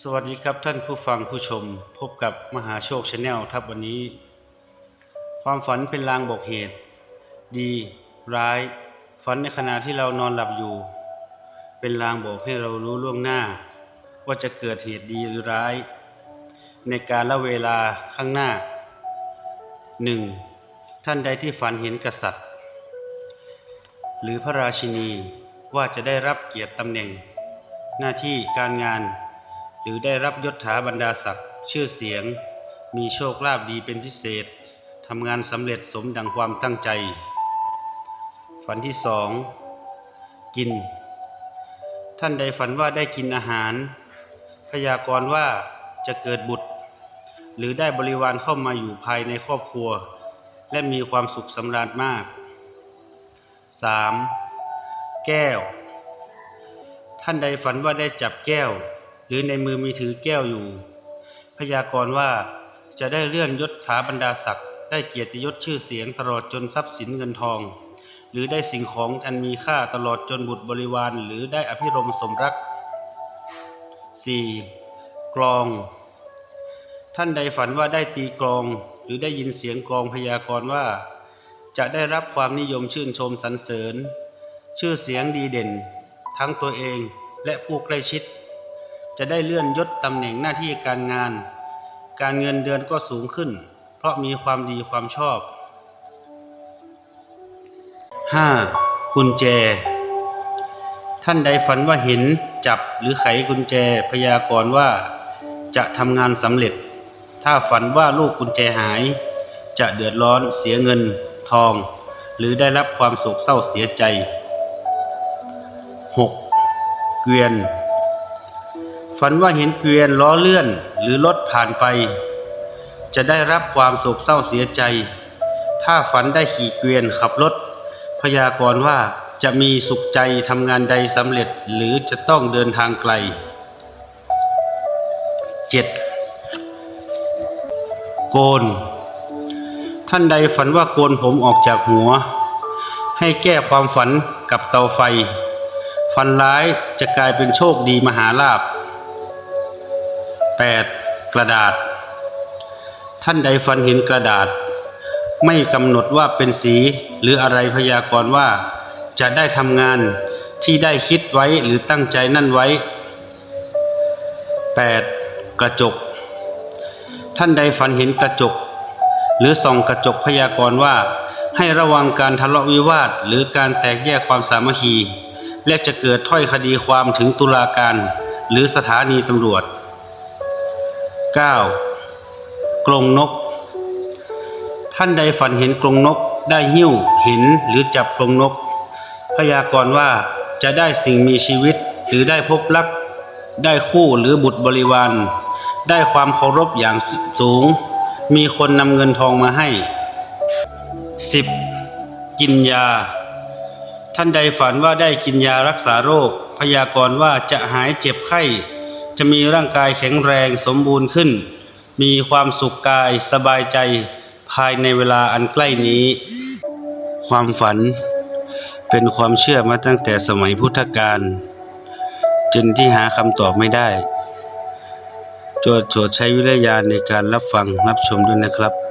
สวัสดีครับท่านผู้ฟังผู้ชม พบกับมหาโชคชาแนลครับวันนี้ ความฝันเป็นลางบอกเหตุ ดี ร้าย ฝันในขณะที่เรานอนหลับอยู่ เป็นลางบอกให้เรารู้ล่วงหน้า ว่าจะเกิดเหตุดีหรือร้าย ในการละเวลาข้างหน้าหนึ่งท่านใดที่ฝันเห็นกษัตริย์ หรือพระราชินีว่าจะได้รับเกียรติตำแหน่ง หน้าที่การงาน หรือได้รับยศถาบรรดาศักดิ์ชื่อเสียง มีโชคลาภดีเป็นพิเศษทำงานสำเร็จสมดังความตั้งใจ ฝันที่สองกิน ท่านใดฝันว่าได้กินอาหาร พยากรณ์ว่าจะเกิดบุตร หรือได้บริวารเข้ามาอยู่ภายในครอบครัว และมีความสุขสำราญมาก 3. แก้ว ท่านใดฝันว่าได้จับแก้ว หรือในมือมีถือแก้วอยู่ พยากรณ์ว่าจะได้เลื่อนยศถาบรรดาศักดิ์ได้เกียรติยศชื่อเสียงตลอดจนทรัพย์สินเงินทอง หรือได้สิ่งของอันมีค่าตลอดจนบุตรบริวาร หรือได้อภิรมสมรัก 4. กลอง ท่านใดฝันว่าได้ตีกลอง หรือได้ยินเสียงกลองพยากรณ์ว่า จะได้รับความนิยมชื่นชมสรรเสริญ ชื่อเสียงดีเด่น ทั้งตัวเองและผู้ใกล้ชิด จะได้เลื่อนยศตำแหน่งหน้าที่การงาน การเงินเดือนก็สูงขึ้น เพราะมีความดีความชอบ 5. กุญแจ ท่านใดฝันว่าเห็นจับหรือไขกุญแจพยากรณ์ว่า จะทำงานสำเร็จ ถ้าฝันว่าลูกกุญแจหาย จะเดือดร้อนเสียเงินทอง หรือได้รับความโศกเศร้าเสียใจ 6. เกวียน ฝันว่าเห็นเกวียนล้อเลื่อนหรือรถผ่านไป จะได้รับความโศกเศร้าเสียใจ ถ้าฝันได้ขี่เกวียนขับรถ พยากรณ์ว่าจะมีสุขใจทำงานใดสำเร็จหรือจะต้องเดินทางไกล 7. โกน ท่านใดฝันว่าโกนผมออกจากหัว ให้แก้ความฝันกับเตาไฟ ฝันร้ายจะกลายเป็นโชคดีมหาลาภ 8. กระดาษ ท่านใดฝันเห็นกระดาษ ไม่กำหนดว่าเป็นสีหรืออะไรพยากรณ์ว่า จะได้ทำงานที่ได้คิดไว้หรือตั้งใจนั่นไว้ 8. กระจก ท่านใดฝันเห็นกระจก หรือส่องกระจกพยากรณ์ว่า ให้ระวังการทะเลาะวิวาท หรือการแตกแยกความสามัคคี และจะเกิดถ้อยคดีความถึงตุลาการ หรือสถานีตำรวจ 9. กรงนก ท่านใดฝันเห็นกรงนกได้หิ้วเห็นหรือจับกรงนก พยากรณ์ว่าจะได้สิ่งมีชีวิตหรือได้พบรัก ได้คู่หรือบุตรบริวาร ได้ความเคารพอย่างสูง มีคนนำเงินทองมาให้ 10. กินยา ท่านใดฝันว่าได้กินยารักษาโรค พยากรณ์ว่าจะหายเจ็บไข้ จะมีร่างกายแข็งแรงสมบูรณ์ขึ้น มีความสุขกายสบายใจภายในเวลาอันใกล้นี้ ความฝันเป็นความเชื่อมาตั้งแต่สมัยพุทธกาลจนที่หาคำตอบไม่ได้โจทย์โจทย์ใช้วิทยาในการรับฟังรับชมด้วยนะครับ